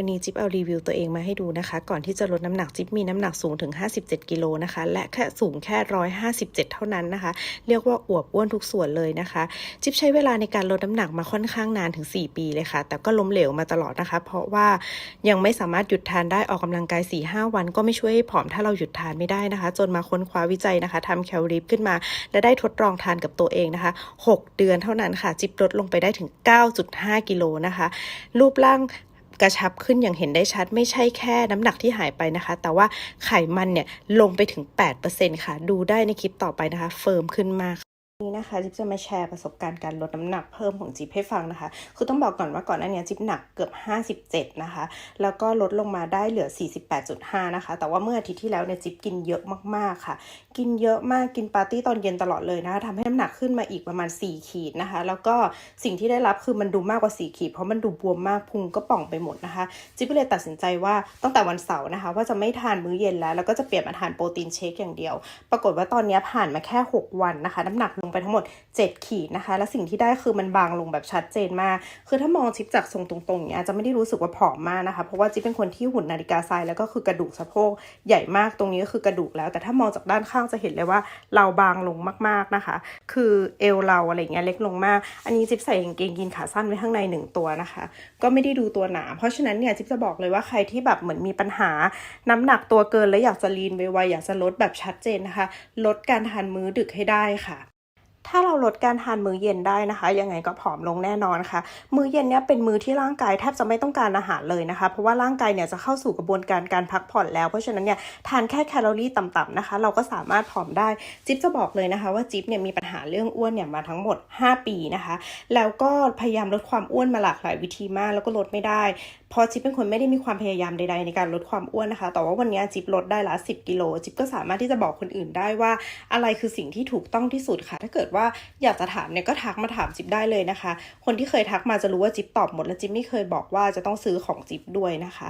วันนี้จิ๊บเอารีวิวตัวเองมาให้ดูนะคะ ก่อนที่จะลดน้ำหนักจิ๊บมีน้ำหนักสูงถึง 57 กิโลนะคะ และแค่สูงแค่ 157 เท่านั้นนะคะ เรียกว่าอวบอ้วนทุกส่วนเลยนะคะ จิ๊บใช้เวลาในการลดน้ำหนักมาค่อนข้างนานถึง 4 ปีเลยค่ะ แต่ก็ล้มเหลวมาตลอดนะคะ เพราะว่ายังไม่สามารถหยุดทานได้ออกกำลังกาย 4-5 วัน ก็ไม่ช่วยให้ผอมถ้าเราหยุดทานไม่ได้นะคะ จนมาค้นคว้าวิจัยนะคะทำแคลริปขึ้นมา และได้ทดลองทานกับตัวเองนะคะ 6 เดือนเท่านั้นค่ะ จิ๊บลดลงไปได้ถึง 9.5 กิโลนะคะ รูปร่าง กระชับขึ้นอย่างเห็นได้ชัด ไม่ใช่แค่น้ำหนักที่หายไปนะคะ แต่ว่าไขมันเนี่ยลงไปถึง 8%ค่ะ ดูได้ในคลิปต่อไปนะคะ เฟิร์มขึ้นมาก นี้นะคะจิ๊บจะมาแชร์ประสบการณ์การลดน้ำหนักเพิ่มของจิ๊บให้ฟังนะคะ คือต้องบอกก่อนว่าก่อนหน้านี้จิ๊บหนักเกือบ 57 นะคะ แล้วก็ลดลงมาได้เหลือ 48.5 นะคะ แต่ว่าเมื่ออาทิตย์ที่แล้วเนี่ยจิ๊บกินเยอะมากๆค่ะ กินเยอะมากกินปาร์ตี้ตอนเย็นตลอดเลยนะคะทำให้น้ำหนักขึ้นมาอีกประมาณ 4 ขีดนะคะ แล้วก็สิ่งที่ได้รับคือมันดูมากกว่า 4 ขีด เพราะมันดูบวมมากพุงก็ป่องไปหมดนะคะจิ๊บก็เลยตัดสินใจว่าตั้งแต่วันเสาร์นะคะ ว่าจะไม่ทานมื้อเย็นแล้วแล้วก็จะเปลี่ยนมาทานโปรตีนเชคอย่างเดียว ปรากฏว่าตอนนี้ผ่านมาแค่ 6 วันนะคะ น้ำหนักลงไปทั้งหมด 7 ขีดนะคะ และสิ่งที่ได้คือมันบางลงแบบชัดเจนมาก คือถ้ามองจิ๊บจากทรงตรงๆอย่างเนี้ยจะไม่ได้รู้สึกว่าผอมมากนะคะ เพราะว่าจิ๊บเป็นคนที่หุ่นนาฬิกาทรายแล้วก็คือกระดูกสะโพกใหญ่มากตรงนี้ก็คือกระดูกแล้ว แต่ถ้ามองจากด้านข้างจะเห็นเลยว่าเราบางลงมากๆนะคะ คือเอวเราอะไรเงี้ยเล็กลงมาก อันนี้จิ๊บใส่กางเกงยีนขาสั้นไว้ข้างในหนึ่งตัวนะคะ ก็ไม่ได้ดูตัวหนา เพราะฉะนั้นเนี่ยจิ๊บจะบอกเลยว่าใครที่แบบเหมือนมีปัญหาน้ำหนักตัวเกิน และอยากจะลีนไวๆอยากจะลดแบบชัดเจนนะคะ ลดการทานมื้อดึกให้ได้ค่ะ ถ้าเราลดการทานมื้อเย็นได้นะคะ ยังไงก็ผอมลงแน่นอนค่ะ มื้อเย็นเนี้ยเป็นมื้อที่ร่างกายแทบจะไม่ต้องการอาหารเลยนะคะ เพราะว่าร่างกายเนี่ยจะเข้าสู่กระบวนการการพักผ่อนแล้ว เพราะฉะนั้นเนี่ยทานแค่แคลอรี่ต่ำๆนะคะ เราก็สามารถผอมได้ จิ๊บจะบอกเลยนะคะ ว่าจิ๊บเนี่ยมีปัญหาเรื่องอ้วนเนี่ยมาทั้งหมด 5 ปีนะคะ แล้วก็พยายามลดความอ้วนมาหลากหลายวิธีมากแล้วก็ลดไม่ได้พราะจิ๊บเป็นคนไม่ได้มีความพยายามใดๆในการลดความอ้วนนะคะ แต่ว่าวันนี้จิ๊บลดได้ละ 10 กิโล จิ๊บก็สามารถที่จะบอกคนอื่นได้ว่าอะไรคือสิ่งที่ถูกต้องที่สุดค่ะ ถ้าเกิดว่าอยากจะถามเนี่ยก็ทักมาถามจิ๊บได้เลยนะคะ คนที่เคยทักมาจะรู้ว่าจิ๊บตอบหมดและจิ๊บไม่เคยบอกว่าจะต้องซื้อของจิ๊บด้วยนะคะ